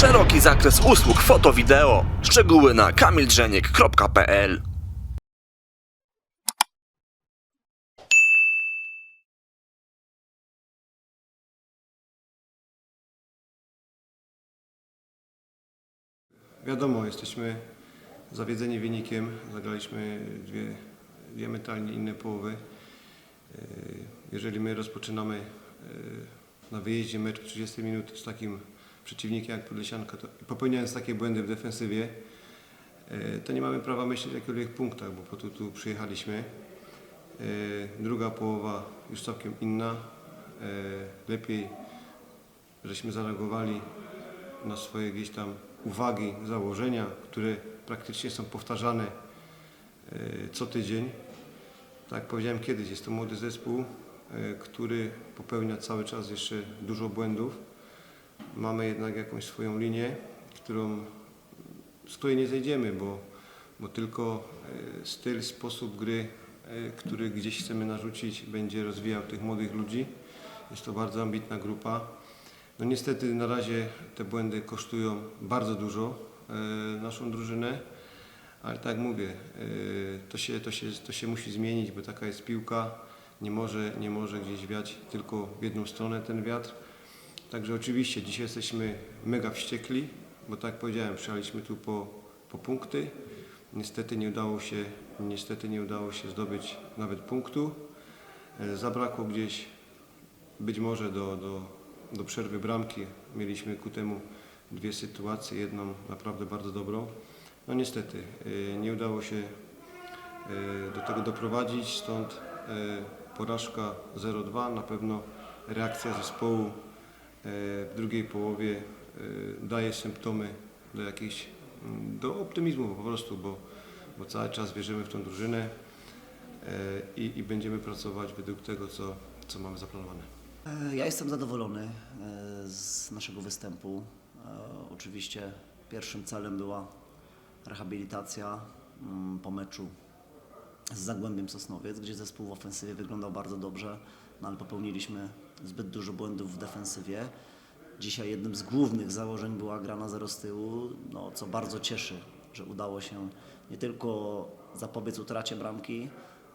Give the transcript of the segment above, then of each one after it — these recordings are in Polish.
Szeroki zakres usług foto-wideo. Szczegóły na kamildrzeniek.pl Wiadomo, jesteśmy zawiedzeni wynikiem. Zagraliśmy dwie diametralnie inne połowy. E, Jeżeli my rozpoczynamy e, na wyjeździe mecz w 30 minut z takim przeciwnikiem jak Podlesianka to, popełniając takie błędy w defensywie, e, to nie mamy prawa myśleć o jakichkolwiek punktach, bo po to tu przyjechaliśmy. E, Druga połowa już całkiem inna. E, Lepiej żeśmy zareagowali na swoje gdzieś tam uwagi, założenia, które praktycznie są powtarzane co tydzień. Tak jak powiedziałem kiedyś, jest to młody zespół, który popełnia cały czas jeszcze dużo błędów. Mamy jednak jakąś swoją linię, którą, z której nie zejdziemy, bo, bo tylko e, styl, sposób gry, e, który gdzieś chcemy narzucić, będzie rozwijał tych młodych ludzi. Jest to bardzo ambitna grupa. No niestety na razie te błędy kosztują bardzo dużo e, naszą drużynę, ale tak mówię, to, się, to, się, to się musi zmienić, bo taka jest piłka. Nie może, nie może gdzieś wiać tylko w jedną stronę ten wiatr. Także oczywiście dzisiaj jesteśmy mega wściekli, bo tak jak powiedziałem, przyjechaliśmy tu po, po punkty. Niestety nie udało się, niestety nie udało się zdobyć nawet punktu. E, Zabrakło gdzieś być może do, do, do przerwy bramki. Mieliśmy ku temu dwie sytuacje, jedną naprawdę bardzo dobrą. No niestety y, nie udało się y, do tego doprowadzić, stąd porażka 0-2. Na pewno reakcja zespołu w drugiej połowie y, daje symptomy do jakiejś, mm, do optymizmu po prostu, bo, bo cały czas wierzymy w tą drużynę y, i, i będziemy pracować według tego, co, co mamy zaplanowane. E, Ja jestem zadowolony e, z naszego występu. E, Oczywiście pierwszym celem była rehabilitacja mm, po meczu z Zagłębiem Sosnowiec, gdzie zespół w ofensywie wyglądał bardzo dobrze, no ale popełniliśmy zbyt dużo błędów w defensywie. Dzisiaj jednym z głównych założeń była gra na zero z tyłu, no, co bardzo cieszy, że udało się nie tylko zapobiec utracie bramki,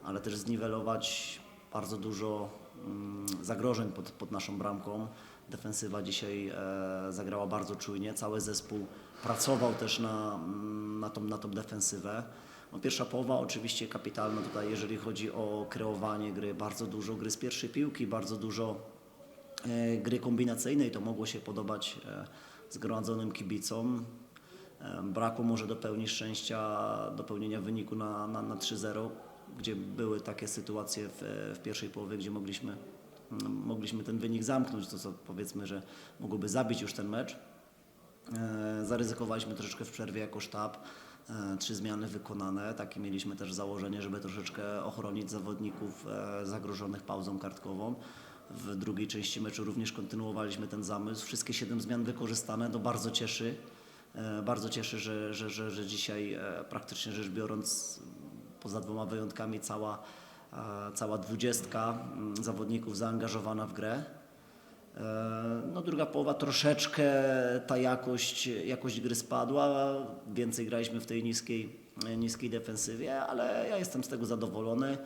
ale też zniwelować bardzo dużo mm, zagrożeń pod, pod naszą bramką. Defensywa dzisiaj e, zagrała bardzo czujnie, cały zespół pracował też na, mm, na, tą, na tą defensywę. No, pierwsza połowa oczywiście kapitalna tutaj, jeżeli chodzi o kreowanie gry, bardzo dużo gry z pierwszej piłki, bardzo dużo gry kombinacyjnej, to mogło się podobać e, zgromadzonym kibicom. E, Brakło może do pełni szczęścia dopełnienia wyniku na, na, na 3-0, gdzie były takie sytuacje w, w pierwszej połowie, gdzie mogliśmy, mm, mogliśmy ten wynik zamknąć, to co powiedzmy, że mogłoby zabić już ten mecz. E, Zaryzykowaliśmy troszeczkę w przerwie jako sztab. E, Trzy zmiany wykonane. Takie mieliśmy też założenie, żeby troszeczkę ochronić zawodników e, zagrożonych pauzą kartkową. W drugiej części meczu również kontynuowaliśmy ten zamysł. Wszystkie siedem zmian wykorzystane. To bardzo cieszy. E, Bardzo cieszy, że, że, że, że dzisiaj e, praktycznie rzecz biorąc, poza dwoma wyjątkami, cała, e, cała dwudziestka mm, zawodników zaangażowana w grę. No druga połowa troszeczkę ta jakość, jakość gry spadła, więcej graliśmy w tej niskiej, niskiej defensywie, ale ja jestem z tego zadowolony.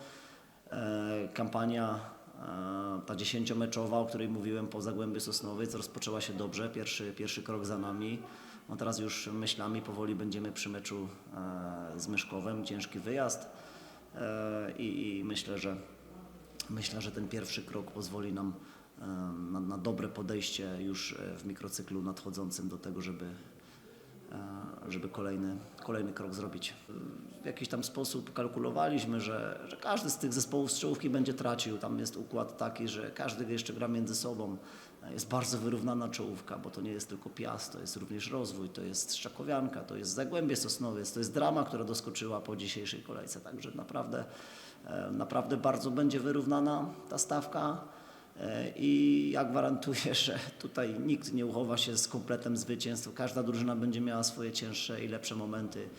Kampania ta dziesięciomeczowa, o której mówiłem po Zagłębiu Sosnowiec rozpoczęła się dobrze, pierwszy, pierwszy krok za nami. No teraz już myślami powoli będziemy przy meczu e, z Myszkowem, ciężki wyjazd E, i, i myślę, że Myślę, że ten pierwszy krok pozwoli nam e, na, na dobre podejście już w mikrocyklu nadchodzącym do tego, żeby, żeby kolejny, kolejny krok zrobić. W jakiś tam sposób kalkulowaliśmy, że, że każdy z tych zespołów z czołówki będzie tracił. Tam jest układ taki, że każdy jeszcze gra między sobą. Jest bardzo wyrównana czołówka, bo to nie jest tylko Piast, to jest również Rozwój, to jest Szczakowianka, to jest Zagłębie Sosnowiec, to jest Drama, która doskoczyła po dzisiejszej kolejce. Także naprawdę, e, naprawdę bardzo będzie wyrównana ta stawka. E, I ja gwarantuję, że tutaj nikt nie uchowa się z kompletem zwycięstw. Każda drużyna będzie miała swoje cięższe i lepsze momenty,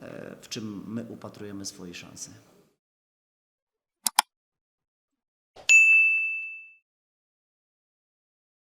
e, w czym my upatrujemy swojej szansy.